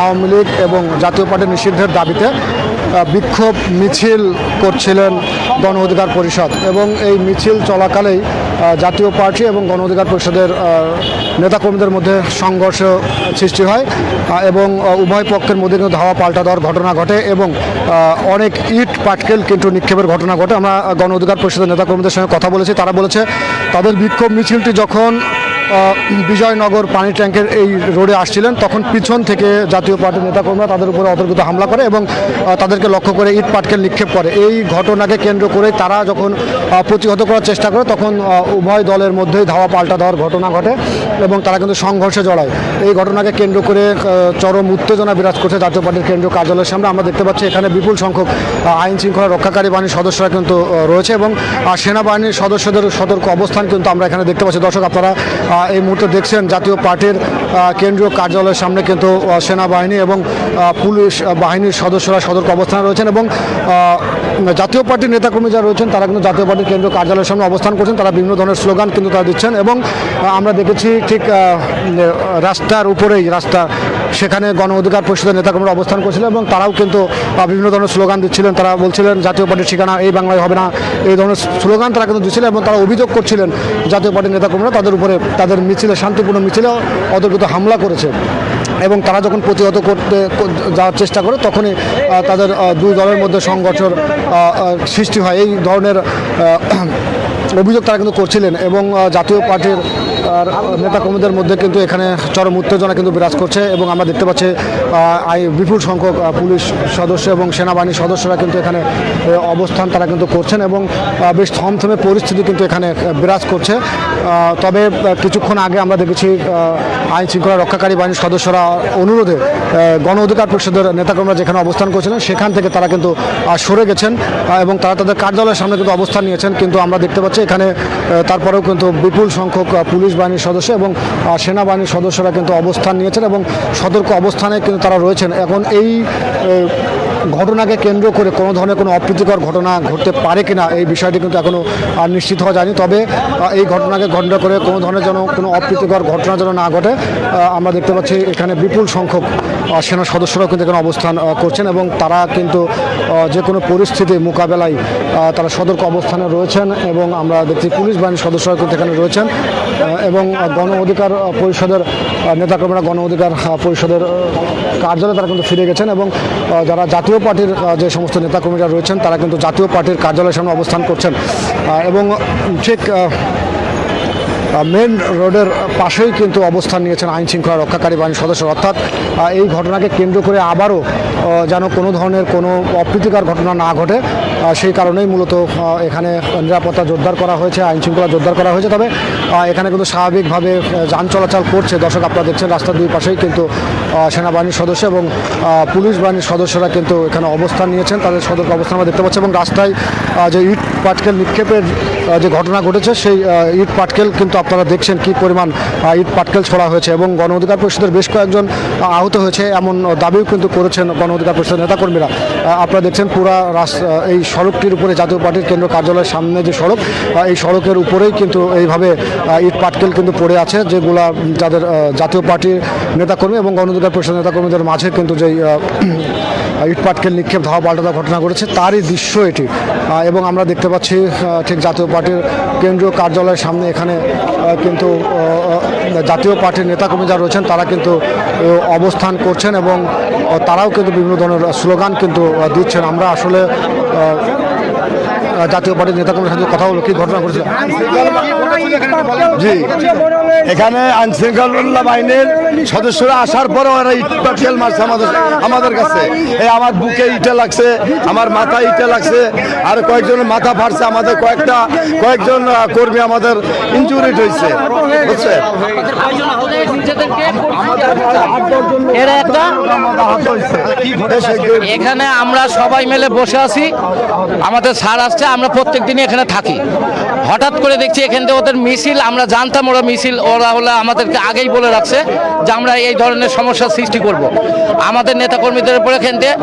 আওয়ামী লীগ এবং জাতীয় পার্টি নিষিদ্ধের দাবিতে বিক্ষোভ মিছিল করছিলেন গণ অধিকার পরিষদ এবং এই মিছিল চলাকালেই জাতীয় পার্টি এবং গণ অধিকার পরিষদের নেতাকর্মীদের মধ্যে সংঘর্ষ সৃষ্টি হয় এবং উভয় পক্ষের মধ্যে কিন্তু ধাওয়া পাল্টা দেওয়ার ঘটনা ঘটে এবং অনেক ইট পাটকেল কিন্তু নিক্ষেপের ঘটনা ঘটে। আমরা গণ অধিকার পরিষদের নেতাকর্মীদের সঙ্গে কথা বলেছি। তারা বলেছে, তাদের বিক্ষোভ মিছিলটি যখন বিজয়নগর পানি ট্যাঙ্কের এই রোডে আসছিলেন। তখন পিছন থেকে জাতীয় পার্টির নেতাকর্মীরা তাদের উপরে অতর্কিত হামলা করে এবং তাদেরকে লক্ষ্য করে ইট পাটকেল নিক্ষেপ করে। এই ঘটনাকে কেন্দ্র করে তারা যখন প্রতিহত করার চেষ্টা করে, তখন উভয় দলের মধ্যেই ধাওয়া পাল্টা দেওয়ার ঘটনা ঘটে এবং তারা কিন্তু সংঘর্ষে জড়ায়। এই ঘটনাকে কেন্দ্র করে চরম উত্তেজনা বিরাজ করছে জাতীয় পার্টির কেন্দ্রীয় কার্যালয়ের সামনে। আমরা দেখতে পাচ্ছি এখানে বিপুল সংখ্যক আইন শৃঙ্খলা রক্ষাকারী বাহিনীর সদস্যরা কিন্তু রয়েছে এবং সেনাবাহিনীর সদস্যদের সতর্ক অবস্থান কিন্তু আমরা এখানে দেখতে পাচ্ছি। দর্শক, আপনারা এই মুহূর্তে দেখছেন জাতীয় পার্টির কেন্দ্রীয় কার্যালয়ের সামনে কিন্তু সেনাবাহিনী এবং পুলিশ বাহিনীর সদস্যরা সতর্ক অবস্থানে রয়েছেন এবং জাতীয় পার্টির নেতাকর্মী যারা রয়েছেন, তারা কিন্তু জাতীয় পার্টির কেন্দ্রীয় কার্যালয়ের সামনে অবস্থান করছেন, তারা বিভিন্ন ধরনের স্লোগান কিন্তু তারা দিচ্ছেন এবং আমরা দেখেছি ঠিক রাস্তার উপরেই, রাস্তা সেখানে গণ অধিকার পরিষদের নেতাকর্মীরা অবস্থান করছিলেন এবং তারাও কিন্তু বিভিন্ন ধরনের স্লোগান দিচ্ছিলেন। তারা বলছিলেন, জাতীয় পার্টির ঠিকানা এই বাংলায় হবে না। এই ধরনের স্লোগান তারা কিন্তু দিচ্ছিলেন এবং তারা অভিযোগ করছিলেন, জাতীয় পার্টির নেতাকর্মীরা তাদের উপরে তাদের মিছিলে, শান্তিপূর্ণ মিছিলে অতর্কিত হামলা করেছে। এবং তারা যখন প্রতিহত করতে যাওয়ার চেষ্টা করে, তখনই তাদের দুই দলের মধ্যে সংঘর্ষের সৃষ্টি হয়। এই ধরনের অভিযোগ তারা কিন্তু করছিলেন এবং জাতীয় পার্টির আর নেতাকর্মীদের মধ্যে কিন্তু এখানে চরম উত্তেজনা কিন্তু বিরাজ করছে এবং আমরা দেখতে পাচ্ছি আই বিপুল সংখ্যক পুলিশ সদস্য এবং সেনাবাহিনীর সদস্যরা কিন্তু এখানে অবস্থান তারা কিন্তু করছেন এবং বেশ থমথমে পরিস্থিতি কিন্তু এখানে বিরাজ করছে। তবে কিছুক্ষণ আগে আমরা দেখেছি আইন শৃঙ্খলা রক্ষাকারী বাহিনীর সদস্যরা অনুরোধে গণ অধিকার পরিষদের নেতাকর্মীরা যেখানে অবস্থান করছিলেন, সেখান থেকে তারা কিন্তু সরে গেছেন এবং তারা তাদের কার্যালয়ের সামনে কিন্তু অবস্থান নিয়েছেন। কিন্তু আমরা দেখতে পাচ্ছি এখানে তারপরেও কিন্তু বিপুল সংখ্যক পুলিশ বাহিনীর সদস্য এবং সেনাবাহিনীর সদস্যরা কিন্তু অবস্থান নিয়েছেন এবং সতর্ক অবস্থানে কিন্তু তারা রয়েছেন। এখন এই ঘটনাকে কেন্দ্র করে কোনো ধরনের কোনো অপ্রীতিকর ঘটনা ঘটতে পারে কিনা এই বিষয়টি কিন্তু এখনও নিশ্চিত হওয়া যায়নি। তবে এই ঘটনাকে কেন্দ্র করে কোনো ধরনের যেন কোনো অপ্রীতিকর ঘটনা যেন না ঘটে আমরা দেখতে পাচ্ছি এখানে বিপুল সংখ্যক সেনা সদস্যরাও কিন্তু এখানে অবস্থান করছেন এবং তারা কিন্তু যে কোনো পরিস্থিতি মোকাবেলায় তারা সতর্ক অবস্থানে রয়েছেন এবং আমরা দেখছি পুলিশ বাহিনীর সদস্যরা কিন্তু এখানে রয়েছেন এবং গণ অধিকার পরিষদের নেতাকর্মীরা গণ অধিকার পরিষদের কার্যালয়ে তারা কিন্তু ফিরে গেছেন এবং যারা জাতীয় পার্টির যে সমস্ত নেতাকর্মীরা রয়েছেন, তারা কিন্তু জাতীয় পার্টির কার্যালয়ের সামনে অবস্থান করছেন। এবং ঠিক মেন রোডের পাশেই কিন্তু অবস্থান নিয়েছেন আইন শৃঙ্খলা রক্ষাকারী বাহিনীর সদস্য। অর্থাৎ এই ঘটনাকে কেন্দ্র করে আবারও যেন কোনো ধরনের কোনো অপ্রীতিকর ঘটনা না ঘটে সেই কারণেই মূলত এখানে নিরাপত্তা জোরদার করা হয়েছে আইন শৃঙ্খলা জোরদার করা হয়েছে। তবে এখানে কিন্তু স্বাভাবিকভাবে যান চলাচল করছে। দর্শক, আপনারা দেখছেন রাস্তার দুই পাশেই কিন্তু সেনাবাহিনীর সদস্য এবং পুলিশ বাহিনীর সদস্যরা কিন্তু এখানে অবস্থান নিয়েছেন। তাদের সতর্ক অবস্থান আমরা দেখতে পাচ্ছি এবং রাস্তায় যে ইট পাটকেল নিক্ষেপের যে ঘটনা ঘটেছে, সেই ইট পাটকেল কিন্তু আপনারা দেখছেন কি পরিমাণ ইট পাটকেল ছড়া হয়েছে এবং গণ অধিকার পরিষদের বেশ কয়েকজন আহত হয়েছে এমন দাবিও কিন্তু করেছেন গণ অধিকার পরিষদের নেতাকর্মীরা। আপনারা দেখছেন পুরা এই সড়কটির উপরে জাতীয় পার্টির কেন্দ্র কার্যালয়ের সামনে যে সড়ক এই সড়কের উপরেই কিন্তু এইভাবে ইট পাটকেল কিন্তু পড়ে আছে, যেগুলা যাদের জাতীয় পার্টির নেতাকর্মী এবং গণ অধিকার পরিষদের নেতাকর্মীদের মাঝে কিন্তু যেই ইট পাটকেল নিক্ষেপ ধাওয়া পাল্টা ঘটনা ঘটেছে, তারই দৃশ্য এটি। এবং আমরা দেখতে পাচ্ছি ঠিক জাতীয় পার্টির কেন্দ্রীয় কার্যালয়ের সামনে এখানে কিন্তু জাতীয় পার্টির নেতাকর্মী যারা রয়েছেন, তারা কিন্তু অবস্থান করছেন এবং তারাও কিন্তু বিভিন্ন ধরনের স্লোগান কিন্তু দিচ্ছেন। আমরা আসলে জাতীয় পার্টির নেতাকর্মীর সাথে কথা হলো কি ঘটনা ঘটেছে জি। এখানে আইন শৃঙ্খলা বাহিনীর সদস্যরা আসার পরে ওরা ইট পাটকেল মারছে আমাদের আমাদের কাছে। এই আমার বুকে ইটে লাগছে আমার মাথায় ইটে লাগছে আর কয়েকজনের মাথা ফাটছে আমাদের কয়েকটা কয়েকজন কর্মী আমাদের ইঞ্জুরিড হয়েছে। বুঝছে। এখানে আমরা সবাই মিলে বসে আছি। আমাদের স্যার আসছে আমরা প্রত্যেক দিনই এখানে থাকি। হঠাৎ করে দেখছি এখান থেকে ওদের মিছিল, আমরা জানতাম ওরা মিছিল, ওরা হলে আমাদেরকে আগেই বলে রাখছে যে আমরা এই ধরনের সমস্যার সৃষ্টি করব। আমাদের নেতাকর্মীদের উপর এখান থেকে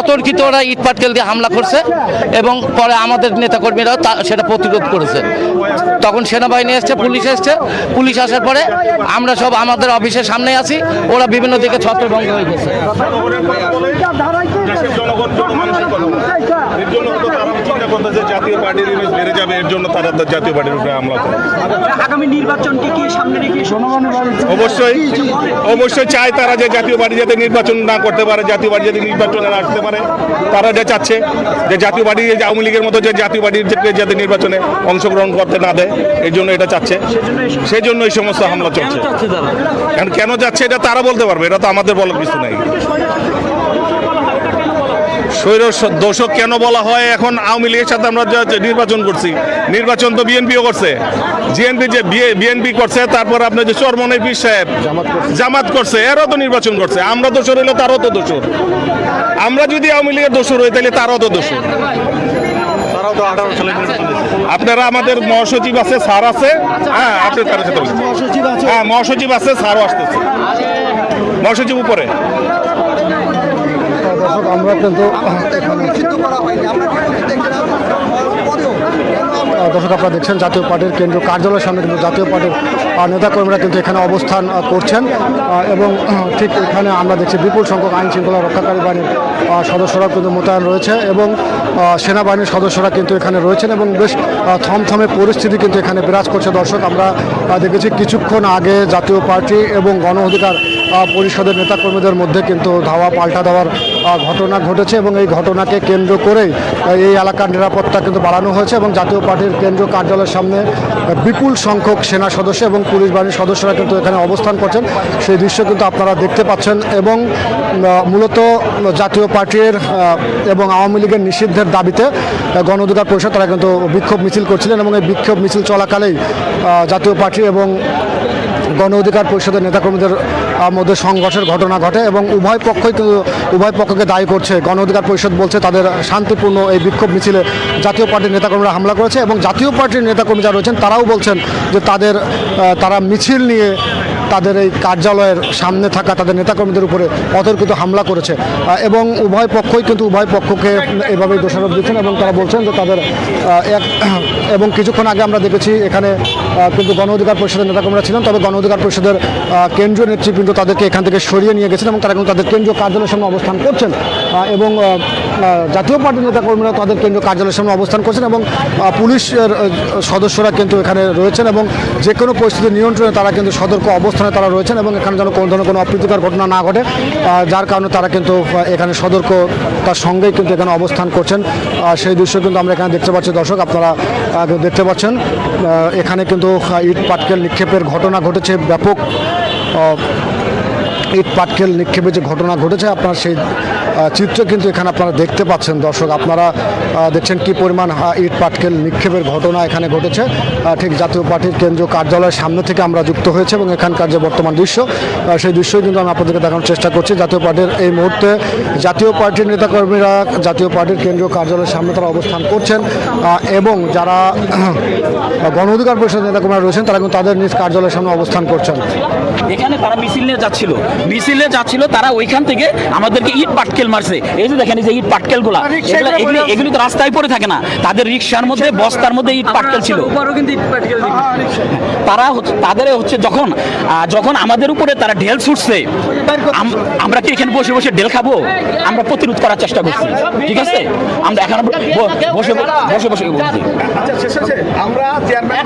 অতর্কিত ওরা ইট পাটকেল দিয়ে হামলা করছে এবং পরে আমাদের নেতাকর্মীরাও সেটা প্রতিরোধ করেছে। তখন সেনাবাহিনী এসছে, পুলিশ এসছে, পুলিশ আসার পরে আমরা সব আমাদের অফিসের সামনে আছি, ওরা বিভিন্ন দিকে ছত্রভঙ্গ হয়ে গেছে। দেশের জনগণ ছোট মানুষের কথা বলে। এর জন্য তো তারা চিন্তা করতেছে জাতীয় পার্টির ইমেজ বেড়ে যাবে এর জন্য তারা তো জাতীয় পার্টির উপরে হামলা করে। আগামী নির্বাচনকে কি সামনে রেখে অবশ্যই অবশ্যই চায় তারা যে জাতীয় পার্টি যাতে নির্বাচন না করতে পারে জাতীয় পার্টি যাতে নির্বাচনে না আসতে পারে। তারা যা চাচ্ছে যে জাতীয় পার্টি যে আওয়ামী লীগের মতো যে জাতীয় পার্টির যে- যাতে নির্বাচনে অংশগ্রহণ করতে না দেয় এই জন্য এটা চাচ্ছে। সেই জন্য এই সমস্ত হামলা চলছে। এখন কেন যাচ্ছে এটা তারা বলতে পারবে এটা তো আমাদের বলার কিছু নাই। স্বৈর দোষক কেন বলা হয়? এখন আওয়ামী লীগের সাথে আমরা নির্বাচন করছি নির্বাচন তো বিএনপিও করছে। জিএনপি যে বিএনপি করছে তারপর আপনার যে চরমনের পীর সাহেব জামাত করছে। এরও তো নির্বাচন করছে। আমরা দোষর হইলে তারও তো দোষর। আমরা যদি আওয়ামী লীগের দোষর হই তাহলে তারও তো দোষর। আপনারা আমাদের মহাসচিব আছে স্যার আছে। হ্যাঁ আপনি তার সাথে হ্যাঁ মহাসচিব আছে স্যারও আসতেছে। মহাসচিব উপরে। দর্শক, আমরা কিন্তু দর্শক, আপনারা দেখছেন জাতীয় পার্টির কেন্দ্রীয় কার্যালয়ের সামনে কিন্তু জাতীয় পার্টির নেতাকর্মীরা কিন্তু এখানে অবস্থান করছেন। এবং ঠিক এখানে আমরা দেখছি বিপুল সংখ্যক আইন শৃঙ্খলা রক্ষাকারী বাহিনীর সদস্যরাও সদস্যরা কিন্তু মোতায়েন রয়েছে এবং সেনাবাহিনীর সদস্যরা কিন্তু এখানে রয়েছেন এবং বেশ থমথমে পরিস্থিতি কিন্তু এখানে বিরাজ করছে। দর্শক, আমরা দেখেছি কিছুক্ষণ আগে জাতীয় পার্টি এবং গণ অধিকার পরিষদের নেতাকর্মীদের মধ্যে কিন্তু ধাওয়া পাল্টা দেওয়ার ঘটনা ঘটেছে এবং এই ঘটনাকে কেন্দ্র করেই এই এলাকার নিরাপত্তা কিন্তু বাড়ানো হয়েছে এবং জাতীয় পার্টির কেন্দ্রীয় কার্যালয়ের সামনে বিপুল সংখ্যক সেনা সদস্য এবং পুলিশ বাহিনীর সদস্যরা কিন্তু এখানে অবস্থান করছেন। সেই দৃশ্য কিন্তু আপনারা দেখতে পাচ্ছেন এবং মূলত জাতীয় পার্টির এবং আওয়ামী লীগের নিষিদ্ধের দাবিতে গণ অধিকার পরিষদ তারা কিন্তু বিক্ষোভ মিছিল করছিলেন এবং এই বিক্ষোভ মিছিল চলাকালেই জাতীয় পার্টি এবং গণ অধিকার পরিষদের নেতাকর্মীদের মধ্যে সংঘর্ষের ঘটনা ঘটে এবং উভয় পক্ষই কিন্তু, উভয় পক্ষকে দায়ী করছে। গণ অধিকার পরিষদ বলছে তাদের শান্তিপূর্ণ এই বিক্ষোভ মিছিলে জাতীয় পার্টির নেতাকর্মীরা হামলা করেছে এবং জাতীয় পার্টির নেতাকর্মী যারা রয়েছেন তারাও বলছেন যে তাদের তারা মিছিল নিয়ে তাদের এই কার্যালয়ের সামনে থাকা তাদের নেতাকর্মীদের উপরে অতর্কিত হামলা করেছে। এবং উভয় পক্ষই কিন্তু উভয় পক্ষকে এভাবেই দোষারোপ দিচ্ছেন এবং তারা বলছেন যে তাদের এক, এবং কিছুক্ষণ আগে আমরা দেখেছি এখানে কিন্তু গণ অধিকার পরিষদের নেতাকর্মীরা ছিলেন, তবে গণ অধিকার পরিষদের কেন্দ্রীয় নেতৃবৃন্দ তাদেরকে এখান থেকে সরিয়ে নিয়ে গেছেন এবং তারা কিন্তু তাদের কেন্দ্রীয় কার্যালয়ের সামনে অবস্থান করছেন। এবং জাতীয় পার্টির নেতাকর্মীরা তাদের কেন্দ্রীয় কার্যালয়ের সামনে অবস্থান করছেন এবং পুলিশের সদস্যরা কিন্তু এখানে রয়েছেন এবং যে কোনো পরিস্থিতি নিয়ন্ত্রণে তারা কিন্তু সতর্ক অবস্থানে তারা রয়েছেন এবং এখানে যেন কোনো ধরনের কোনো অপ্রীতিকর ঘটনা না ঘটে যার কারণে তারা কিন্তু এখানে সতর্ক তার সঙ্গেই কিন্তু এখানে অবস্থান করছেন। সেই দৃশ্য কিন্তু আমরা এখানে দেখতে পাচ্ছি, দর্শক, আপনারা দেখতে পাচ্ছেন। এখানে কিন্তু ইট পাটকেল নিক্ষেপের ঘটনা ঘটেছে ব্যাপক ইট পাটকেল নিক্ষেপের যে ঘটনা ঘটেছে, আপনার সেই চিত্র কিন্তু এখানে আপনারা দেখতে পাচ্ছেন। দর্শক, আপনারা দেখছেন কি পরিমাণ ইট পাটকেল নিক্ষেপের ঘটনা এখানে ঘটেছে। ঠিক জাতীয় পার্টির কেন্দ্রীয় কার্যালয়ের সামনে থেকে আমরা যুক্ত হয়েছে এবং এখানকার যে বর্তমান দৃশ্য সেই দৃশ্যই কিন্তু আমি আপনাদেরকে দেখানোর চেষ্টা করছি। জাতীয় পার্টির এই মুহূর্তে জাতীয় পার্টির নেতাকর্মীরা, জাতীয় পার্টির কেন্দ্রীয় কার্যালয়ের সামনে তারা অবস্থান করছেন এবং যারা গণ অধিকার পরিষদের নেতাকর্মীরা রয়েছেন, তারা কিন্তু তাদের নিজ কার্যালয়ের সামনে অবস্থান করছেন। এখানে তারা মিছিল নিয়ে যাচ্ছিল? মিছিল যাচ্ছিল তারা ওইখান থেকে আমাদেরকে ইট পাটকেল মারছে। এই যে দেখেন এই যে ইট পাটকেলগুলা এগুলো এগুলি তো রাস্তায় পড়ে থাকে না। তাদের রিক্সার মধ্যে বস্তার মধ্যে ইট পাটকেল ছিল। তারা তাদের হচ্ছে যখন যখন আমাদের উপরে তারা ঢেল ছুটছে আমরা কি এখানে বসে বসে ঢেল খাব? আমরা প্রতিরোধ করার চেষ্টা করছি। ঠিক আছে? আমরা এখন বসে বসে বসে বলছি। আমরা চেয়ারম্যান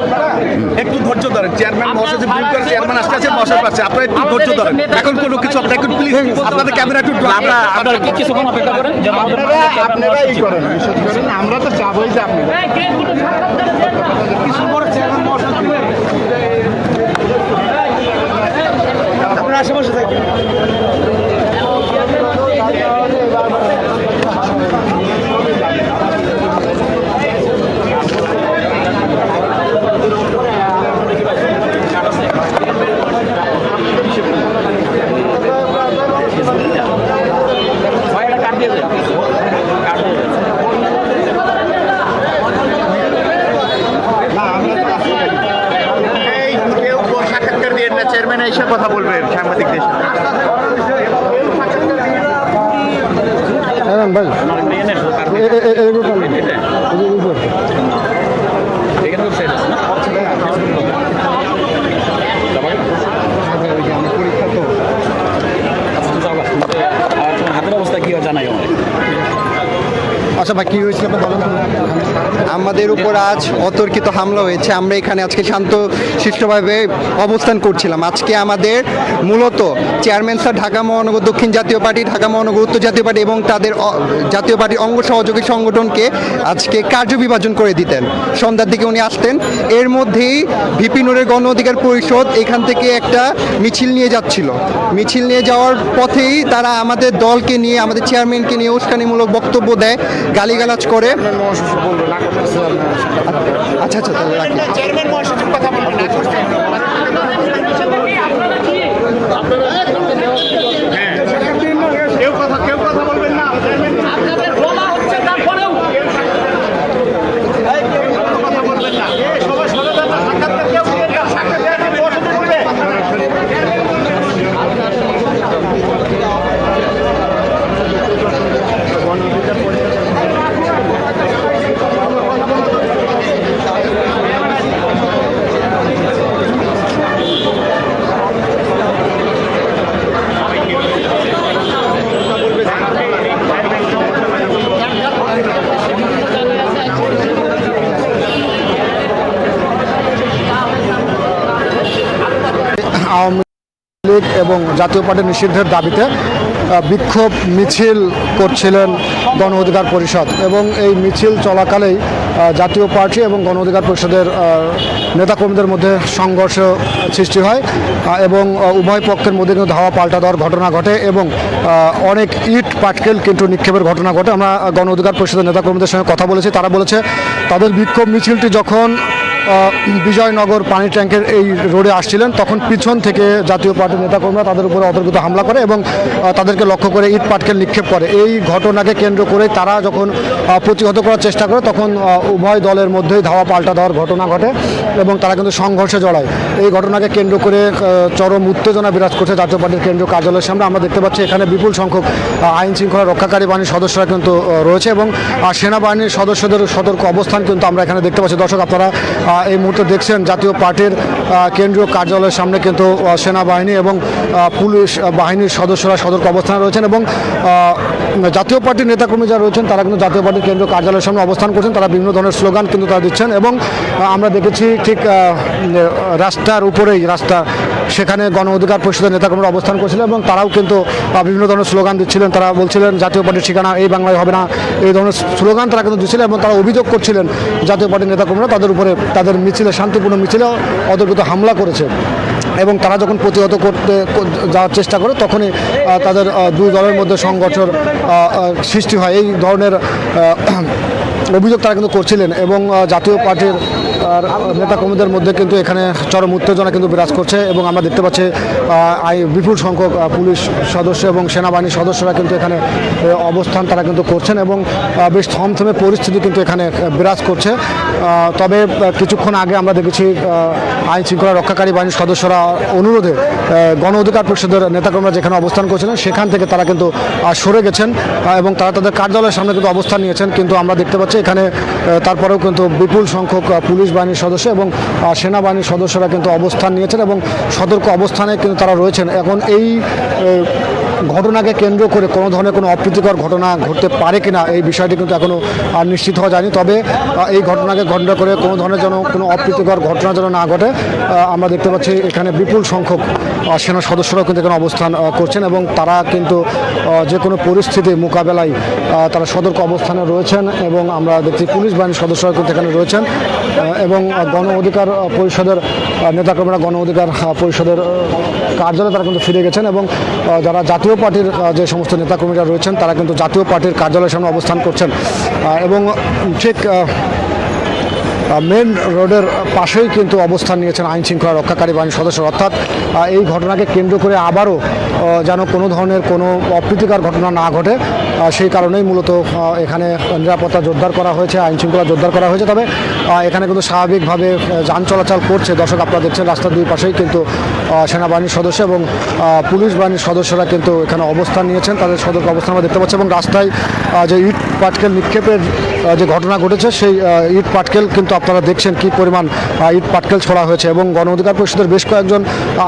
আপনারা একটু ধৈর্য ধরেন। চেয়ারম্যান আসতে আছে মহাসচিব আছে আপনারা একটু ধৈর্য ধরেন এখন কোনো কিছু আপনারা একটু প্লিজ আপনাদের ক্যামেরা একটু আমরা আপনারা কিছুক্ষণ অপেক্ষা করেন আপনারা এই করেন আমরা তো চাবই যে দিয়ে দেন। কাট দিয়ে দেন। টান ভাই এ- এ- এ- এগুলো টান। এই যে এগুলো। হাতের অবস্থা কি হয় জানাই আমাদের আচ্ছা ভাই কি হয়েছিল আপনি বলেন তো? আমাদের উপর আজ অতর্কিত হামলা হয়েছে। আমরা এখানে আজকে শান্ত, শিষ্টভাবে অবস্থান করছিলাম। আজকে আমাদের মূলত চেয়ারম্যান স্যার, ঢাকা মহানগর দক্ষিণ জাতীয় পার্টি, ঢাকা মহানগর উত্তর জাতীয় পার্টি এবং তাদের জাতীয় পার্টির অঙ্গ সহযোগী সংগঠনকে আজকে কার্য বিভাজন করে দিতেন। সন্ধ্যার দিকে উনি আসতেন। এর মধ্যেই ভিপিনুরের গণ অধিকার পরিষদ এখান থেকে একটা মিছিল নিয়ে যাচ্ছিল। মিছিল নিয়ে যাওয়ার পথেই তারা আমাদের দলকে নিয়ে, আমাদের চেয়ারম্যানকে নিয়ে উস্কানিমূলক বক্তব্য দেয়, গালিগালাজ করে। আচ্ছা আচ্ছা তাহলে রাখি। কেউ কথা কেউ কথা বলবেন না আপনাদের বলা হচ্ছে তারপরেও কথা বলবেন না সবাই সদস্যতা সাক্ষাৎকার কেউ দিবেন না সাক্ষাৎকার বসতে বলবে আওয়ামী লীগ এবং জাতীয় পার্টি নিষিদ্ধের দাবিতে বিক্ষোভ মিছিল করছিলেন গণ অধিকার পরিষদ এবং এই মিছিল চলাকালেই জাতীয় পার্টি এবং গণ অধিকার পরিষদের নেতাকর্মীদের মধ্যে সংঘর্ষ সৃষ্টি হয় এবং উভয় পক্ষের মধ্যে কিন্তু ধাওয়া পাল্টা দেওয়ার ঘটনা ঘটে এবং অনেক ইট পাটকেল কিন্তু নিক্ষেপের ঘটনা ঘটে। আমরা গণ অধিকার পরিষদের নেতাকর্মীদের সঙ্গে কথা বলেছি। তারা বলেছে, তাদের বিক্ষোভ মিছিলটি যখন বিজয়নগর পানি ট্যাঙ্কের এই রোডে আসছিলেন। তখন পিছন থেকে জাতীয় পার্টির নেতাকর্মীরা তাদের উপরে অতর্কিত হামলা করে এবং তাদেরকে লক্ষ্য করে ইট পাটকেল নিক্ষেপ করে। এই ঘটনাকে কেন্দ্র করে তারা যখন প্রতিহত করার চেষ্টা করে, তখন উভয় দলের মধ্যেই ধাওয়া পাল্টা দেওয়ার ঘটনা ঘটে এবং তারা কিন্তু সংঘর্ষে জড়ায়। এই ঘটনাকে কেন্দ্র করে চরম উত্তেজনা বিরাজ করছে জাতীয় পার্টির কেন্দ্রীয় কার্যালয়ের সামনে। আমরা দেখতে পাচ্ছি এখানে বিপুল সংখ্যক আইন শৃঙ্খলা রক্ষাকারী বাহিনীর সদস্যরা কিন্তু রয়েছে এবং সেনাবাহিনীর সদস্যদের সতর্ক অবস্থান কিন্তু আমরা এখানে দেখতে পাচ্ছি। দর্শক, আপনারা এই মুহূর্তে দেখছেন জাতীয় পার্টির কেন্দ্রীয় কার্যালয়ের সামনে কিন্তু সেনাবাহিনী এবং পুলিশ বাহিনীর সদস্যরা সতর্ক অবস্থানে রয়েছেন এবং জাতীয় পার্টির নেতাকর্মী যারা রয়েছেন, তারা কিন্তু জাতীয় পার্টির কেন্দ্রীয় কার্যালয়ের সামনে অবস্থান করছেন, তারা বিভিন্ন ধরনের স্লোগান কিন্তু তারা দিচ্ছেন এবং আমরা দেখেছি ঠিক রাস্তার উপরেই, রাস্তা সেখানে গণ অধিকার পরিষদের নেতাকর্মীরা অবস্থান করছিলেন এবং তারাও কিন্তু বিভিন্ন ধরনের স্লোগান দিচ্ছিলেন। তারা বলছিলেন জাতীয় পার্টির ঠিকানা এই বাংলায় হবে না। এই ধরনের স্লোগান তারা কিন্তু দিচ্ছিলেন এবং তারা অভিযোগ করছিলেন জাতীয় পার্টির নেতাকর্মীরা তাদের উপরে তাদের মিছিলে শান্তিপূর্ণ মিছিলে অতর্কিত হামলা করেছে। এবং তারা যখন প্রতিহত করতে যাওয়ার চেষ্টা করে তখনই তাদের দুই দলের মধ্যে আহ, সৃষ্টি হয়। এই ধরনের অভিযোগ তারা কিন্তু করছিলেন এবং জাতীয় পার্টির আর নেতাকর্মীদের মধ্যে কিন্তু এখানে চরম উত্তেজনা কিন্তু বিরাজ করছে এবং আমরা দেখতে পাচ্ছি আই, বিপুল সংখ্যক পুলিশ সদস্য এবং সেনাবাহিনীর সদস্যরা কিন্তু এখানে অবস্থান তারা কিন্তু করছেন এবং বেশ থমথমে পরিস্থিতি কিন্তু এখানে বিরাজ করছে। তবে কিছুক্ষণ আগে আমরা দেখেছি আইন শৃঙ্খলা রক্ষাকারী বাহিনীর সদস্যরা অনুরোধে গণ অধিকার পরিষদের নেতাকর্মীরা যেখানে অবস্থান করছিলেন, সেখান থেকে তারা কিন্তু সরে গেছেন এবং তারা তাদের কার্যালয়ের সামনে কিন্তু অবস্থান নিয়েছেন। কিন্তু আমরা দেখতে পাচ্ছি এখানে তারপরেও কিন্তু বিপুল সংখ্যক পুলিশ বাহিনীর সদস্য এবং সেনাবাহিনীর সদস্যরা কিন্তু অবস্থান নিয়েছেন এবং সতর্ক অবস্থানে কিন্তু তারা রয়েছেন। এখন এই ঘটনাকে কেন্দ্র করে কোনো ধরনের কোনো অপ্রীতিকর ঘটনা ঘটতে পারে কিনা এই বিষয়টি কিন্তু এখনও আর নিশ্চিত হওয়া যায়নি। তবে এই ঘটনাকে কেন্দ্র করে কোনো ধরনের যেন কোনো অপ্রীতিকর ঘটনা যেন না ঘটে আমরা দেখতে পাচ্ছি এখানে বিপুল সংখ্যক সেনা সদস্যরাও কিন্তু এখানে অবস্থান করছেন এবং তারা কিন্তু যে কোনো পরিস্থিতি মোকাবেলায় তারা সতর্ক অবস্থানে রয়েছেন এবং আমরা দেখছি পুলিশ বাহিনীর সদস্যরা কিন্তু এখানে রয়েছেন এবং গণ অধিকার পরিষদের নেতাকর্মীরা গণ অধিকার পরিষদের কার্যালয়ে তারা কিন্তু ফিরে গেছেন এবং যারা জাতীয় পার্টির যে সমস্ত নেতাকর্মীরা রয়েছেন, তারা কিন্তু জাতীয় পার্টির কার্যালয়ের সামনে অবস্থান করছেন। এবং ঠিক মেন রোডের পাশেই কিন্তু অবস্থান নিয়েছেন আইন শৃঙ্খলা রক্ষাকারী বাহিনীর সদস্য অর্থাৎ এই ঘটনাকে কেন্দ্র করে আবারও যেন কোনো ধরনের কোনো অপ্রীতিকর ঘটনা না ঘটে সেই কারণেই মূলত এখানে নিরাপত্তা জোরদার করা হয়েছে আইন শৃঙ্খলা জোরদার করা হয়েছে। তবে এখানে কিন্তু স্বাভাবিকভাবে যান চলাচল করছে। দর্শক, আপনারা দেখছেন রাস্তার দুই পাশেই কিন্তু সেনাবাহিনীর সদস্য এবং পুলিশ বাহিনীর সদস্যরা কিন্তু এখানে অবস্থান নিয়েছেন। তাদের সদর্ক অবস্থান আমরা দেখতে পাচ্ছি এবং রাস্তায় যে ইট পাটকেল নিক্ষেপের যে ঘটনা ঘটেছে, সেই ইট পাটকেল কিন্তু আপনারা দেখছেন কি পরিমাণ ইট পাটকেল ছোড়া হয়েছে এবং গণ অধিকার পরিষদের বেশ কয়েকজন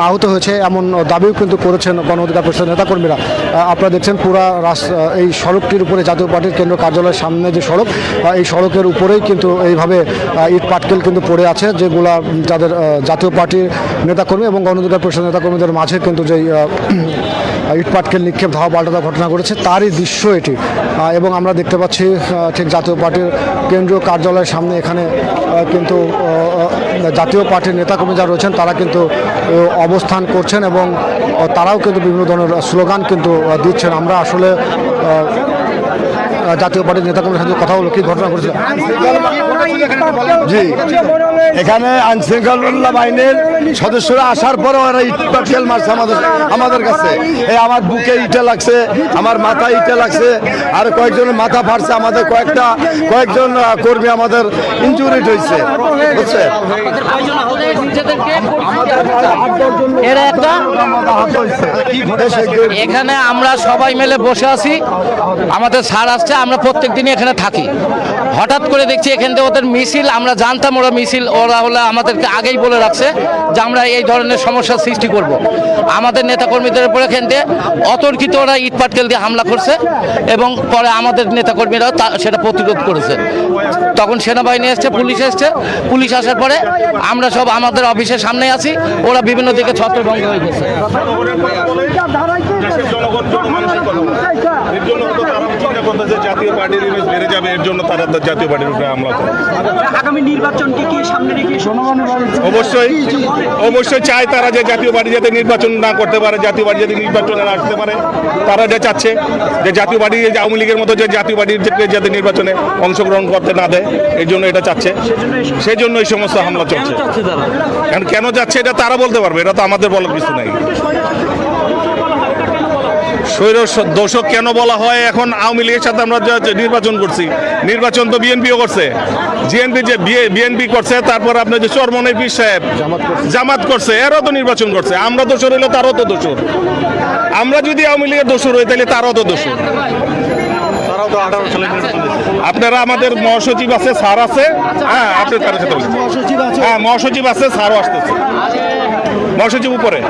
আহত হয়েছে এমন দাবিও কিন্তু করেছেন গণ অধিকার পরিষদের নেতাকর্মীরা। আপনারা দেখছেন পুরা এই সড়কটির উপরে জাতীয় পার্টির কেন্দ্র কার্যালয়ের সামনে যে সড়ক এই সড়কের উপরেই কিন্তু এইভাবে ইট পাটকেল কিন্তু পড়ে আছে, যেগুলা যাদের জাতীয় পার্টির নেতাকর্মী এবং গণ অধিকার পরিষদের নেতাকর্মীদের মাঝে কিন্তু যেই ইট পাটকেল নিক্ষেপ ধাওয়া পাল্টা ঘটনা ঘটেছে, তারই দৃশ্য এটি। এবং আমরা দেখতে পাচ্ছি ঠিক জাতীয় পার্টির কেন্দ্রীয় কার্যালয়ের সামনে এখানে কিন্তু জাতীয় পার্টির নেতাকর্মী যারা রয়েছেন, তারা কিন্তু অবস্থান করছেন এবং তারাও কিন্তু বিভিন্ন ধরনের স্লোগান কিন্তু দিচ্ছেন। আমরা আসলে জাতীয় পার্টির নেতাকর্মীর সাথে কথা বলো কি ঘটনা ঘটেছে জি। এখানে আইন শৃঙ্খলা বাহিনীর সদস্যরা আসার পরে ওরা ইট পাটকেল মারছে আমাদের আমাদের কাছে। এই আমার বুকে ইটে লাগছে আমার মাথায় ইটে লাগছে আর কয়েকজনের মাথা ফাটছে আমাদের কয়েকটা কয়েকজন কর্মী আমাদের ইঞ্জুরিড হয়েছে। বুঝছে? এখানে আমরা সবাই মিলে বসে আছি। আমাদের স্যার আসছে আমরা প্রত্যেক দিনই এখানে থাকি। হঠাৎ করে দেখছি এখান থেকে ওদের মিছিল, আমরা জানতাম ওরা মিছিল, ওরা হলে আমাদেরকে আগেই বলে রাখছে যে আমরা এই ধরনের সমস্যার সৃষ্টি করব। আমাদের নেতাকর্মীদের উপরে এখান থেকে অতর্কিত ওরা ইট পাটকেল দিয়ে হামলা করছে এবং পরে আমাদের নেতাকর্মীরা তা- সেটা প্রতিরোধ করেছে। তখন সেনাবাহিনী এসছে, পুলিশ এসছে, পুলিশ আসার পরে আমরা সব আমাদের অফিসের সামনে আছি, ওরা বিভিন্ন দিকে ছত্রভঙ্গ হয়ে গেছে। এর চিন্তা করতেছে জাতীয় পার্টির ইমেজ বেড়ে যাবে এর জন্য তারা তো জাতীয় পার্টির উপরে হামলা করে। আগামী নির্বাচনকে কি সামনে রেখে অবশ্যই অবশ্যই চায় তারা যে জাতীয় পার্টি যাতে নির্বাচন না করতে পারে জাতীয় পার্টি যাতে নির্বাচনে আসতে পারে। তারা এটা চাচ্ছে যে জাতীয় পার্টি যে আওয়ামী লীগের মতো যে জাতীয় পার্টির যে- যাতে নির্বাচনে অংশগ্রহণ করতে না দেয় এই জন্য এটা চাচ্ছে। সেই জন্য এই সমস্ত হামলা চলছে। এখন কেন যাচ্ছে এটা তারা বলতে পারবে এটা তো আমাদের বলার কিছু নাই। স্বৈর দোষক কেন বলা হয়? এখন আওয়ামী লীগের সাথে আমরা নির্বাচন করছি নির্বাচন তো বিএনপিও করছে। জিএনপি যে বিএনপি করছে তারপর আপনার যে চরমনের পীর সাহেব জামাত করছে। এরও তো নির্বাচন করছে। আমরা দোষর হইলে তারও তো দোষর। আমরা যদি আওয়ামী লীগের দোষর হই তাহলে তারও তো দোষর। আপনারা আমাদের মহাসচিব আছে স্যার আছে। হ্যাঁ আপনি তার সাথে হ্যাঁ মহাসচিব আছে স্যারও আসতেছে। মহাসচিব উপরে।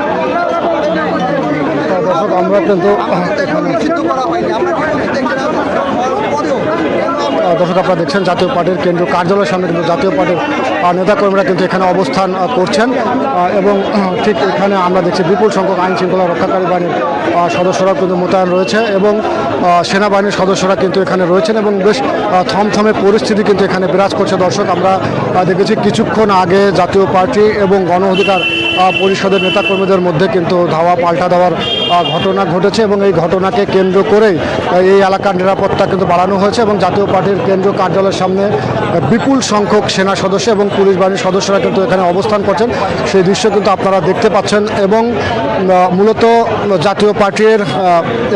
দর্শক আমরা কিন্তু নিষিদ্ধ করা হয়নি আমরা দেখছিলাম পরেও আহ, দর্শক আপনারা দেখছেন, জাতীয় পার্টির কেন্দ্রীয় কার্যালয়ের সামনে কিন্তু জাতীয় পার্টির নেতাকর্মীরা কিন্তু এখানে অবস্থান করছেন। এবং ঠিক এখানে আমরা দেখছি বিপুল সংখ্যক আইন শৃঙ্খলা রক্ষাকারী বাহিনীর সদস্যরা কিন্তু মোতায়েন রয়েছে এবং সেনাবাহিনীর সদস্যরা কিন্তু এখানে রয়েছেন এবং বেশ থমথমে পরিস্থিতি কিন্তু এখানে বিরাজ করছে। দর্শক, আমরা দেখেছি কিছুক্ষণ আগে জাতীয় পার্টি এবং গণ অধিকার পরিষদের নেতাকর্মীদের মধ্যে কিন্তু ধাওয়া পাল্টা দেওয়ার ঘটনা ঘটেছে এবং এই ঘটনাকে কেন্দ্র করেই এই এলাকার নিরাপত্তা কিন্তু বাড়ানো হয়েছে এবং জাতীয় পার্টির কেন্দ্রীয় কার্যালয়ের সামনে বিপুল সংখ্যক সেনা সদস্য এবং পুলিশ বাহিনীর সদস্যরা কিন্তু এখানে অবস্থান করছেন। সেই দৃশ্য কিন্তু আপনারা দেখতে পাচ্ছেন এবং মূলত জাতীয় পার্টির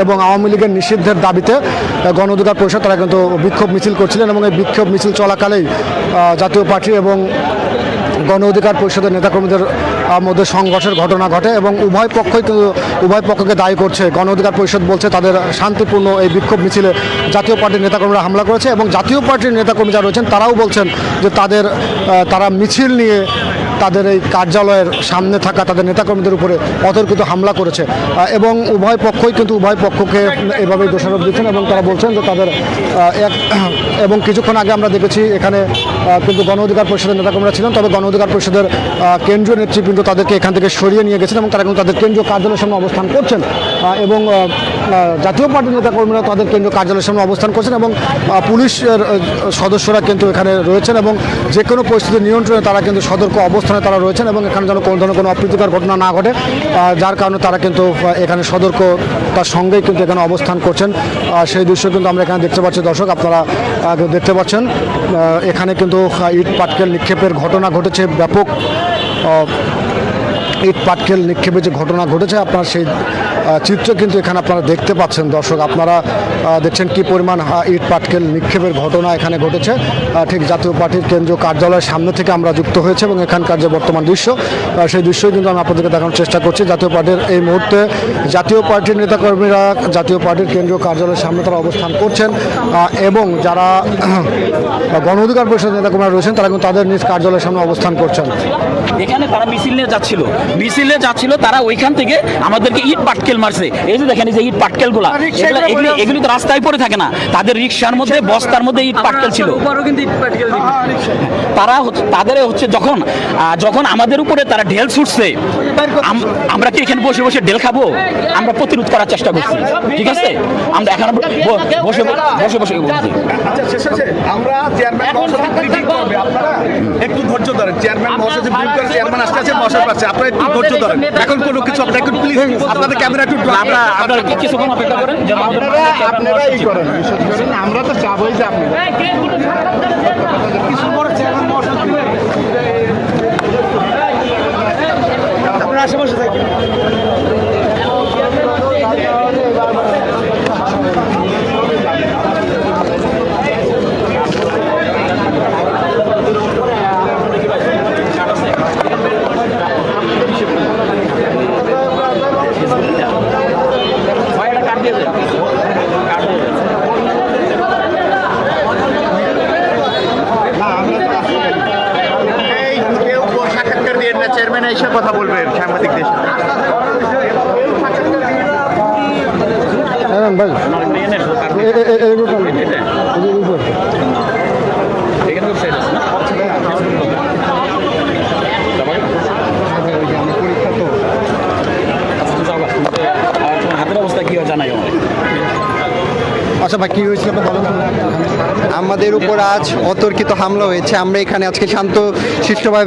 এবং আওয়ামী লীগের নিষিদ্ধের দাবিতে গণ অধিকার পরিষদ তারা কিন্তু বিক্ষোভ মিছিল করছিলেন এবং এই বিক্ষোভ মিছিল চলাকালেই জাতীয় পার্টি এবং গণ অধিকার পরিষদের নেতাকর্মীদের মধ্যে সংঘর্ষের ঘটনা ঘটে এবং উভয় পক্ষই কিন্তু, উভয় পক্ষকে দায়ী করছে। গণ অধিকার পরিষদ বলছে তাদের শান্তিপূর্ণ এই বিক্ষোভ মিছিলে জাতীয় পার্টির নেতাকর্মীরা হামলা করেছে এবং জাতীয় পার্টির নেতাকর্মী যারা রয়েছেন, তারাও বলছেন যে তাদের তারা মিছিল নিয়ে তাদের এই কার্যালয়ের সামনে থাকা তাদের নেতাকর্মীদের উপরে অতর্কিত হামলা করেছে। এবং উভয় পক্ষই কিন্তু উভয় পক্ষকে এভাবেই দোষারোপ দিচ্ছেন এবং তারা বলছেন যে তাদের এক, এবং কিছুক্ষণ আগে আমরা দেখেছি এখানে কিন্তু গণ অধিকার পরিষদের নেতাকর্মীরা ছিলেন, তবে গণ অধিকার পরিষদের কেন্দ্রীয় নেতৃবৃন্দ তাদেরকে এখান থেকে সরিয়ে নিয়ে গেছেন এবং তারা কিন্তু তাদের কেন্দ্রীয় কার্যালয়ের সামনে অবস্থান করছেন। এবং জাতীয় পার্টির নেতাকর্মীরা তাদের কেন্দ্রীয় কার্যালয়ের সামনে অবস্থান করছেন এবং পুলিশের সদস্যরা কিন্তু এখানে রয়েছেন এবং যে কোনো পরিস্থিতি নিয়ন্ত্রণে তারা কিন্তু সতর্ক অবস্থান অবস্থানে তারা রয়েছেন এবং এখানে যেন কোনো ধরনের কোনো অপ্রীতিকর ঘটনা না ঘটে যার কারণে তারা কিন্তু এখানে সতর্ক তার সঙ্গেই কিন্তু এখানে অবস্থান করছেন। সেই দৃশ্য কিন্তু আমরা এখানে দেখতে পাচ্ছি দর্শক, আপনারা দেখতে পাচ্ছেন। এখানে কিন্তু ইট পাটকেল নিক্ষেপের ঘটনা ঘটেছে ব্যাপক ইট পাটকেল নিক্ষেপের যে ঘটনা ঘটেছে আপনার সেই চিত্র কিন্তু এখানে আপনারা দেখতে পাচ্ছেন। দর্শক, আপনারা দেখছেন কি পরিমাণ ইট পাটকেল নিক্ষেপের ঘটনা এখানে ঘটেছে। ঠিক জাতীয় পার্টির কেন্দ্রীয় কার্যালয়ের সামনে থেকে আমরা যুক্ত হয়েছে এবং এখানকার যে বর্তমান দৃশ্য সেই দৃশ্যই কিন্তু আমি আপনাদেরকে দেখানোর চেষ্টা করছি। জাতীয় পার্টির এই মুহূর্তে জাতীয় পার্টির নেতাকর্মীরা, জাতীয় পার্টির কেন্দ্রীয় কার্যালয়ের সামনে তারা অবস্থান করছেন এবং যারা গণ অধিকার পরিষদের নেতাকর্মীরা রয়েছেন, তারা কিন্তু তাদের নিজ কার্যালয়ের সামনে অবস্থান করছেন। এখানে তারা মিছিল নিয়ে যাচ্ছিল? মিছিল যাচ্ছিল তারা ওইখান থেকে আমাদেরকে ইট পাটকেল মারছে। এই যে দেখেন এই যে ইট পাটকেলগুলা এগুলি এগুলি তো রাস্তায় পড়ে থাকে না। তাদের রিক্সার মধ্যে বস্তার মধ্যে ইট পাটকেল ছিল। উপরও কিন্তু ইট পাটকেল দেখি। তারা তাদের হচ্ছে যখন যখন আমাদের উপরে তারা ঢেল ছুটছে আমরা কি এখানে বসে বসে ঢেল খাব? আমরা প্রতিরোধ করার চেষ্টা করছি। ঠিক আছে? আমরা এখন বসে বসে বসে আমরা চেয়ারম্যান একটু ধৈর্য ধরেন। চেয়ারম্যান মহাসচিব চেয়ারম্যান আসতে আছে মহাসচিব পাচ্ছে আপনারা একটু ধৈর্য ধরেন। এখন কোনো কিছু আপনারা একটু প্লিজ আপনাদের ক্যামেরা একটু আমরা আপনারা কিছুক্ষণ অপেক্ষা করেন? যেন আপনারা এই করেন। আমরা তো চাবই যে আপনি। আপনারা আশেপাশে থাকেন ভাই, এটা কাট দিয়ে দেন। কাট দিয়ে দেন। এই কেউ সাক্ষাৎকার দিয়ে না চেয়ারম্যান এসে কথা বলবে সাংবাদিকদের সাথে হ্যাঁ ভাই এনে শুধু কাট দিয়ে এ- এ- এ- এগুলো করুন। দেন। এটা? এগুলো করুন। এখানে ওয়েবসাইট আছে না? আচ্ছা, যাও গা। আর তোমার হাতের অবস্থা কি হয় জানাই আমার আচ্ছা ভাই কি হয়েছিল আমাদের উপর আজ অতর্কিত হামলা হয়েছে। আমরা এখানে আজকে শান্ত, শিষ্টভাবে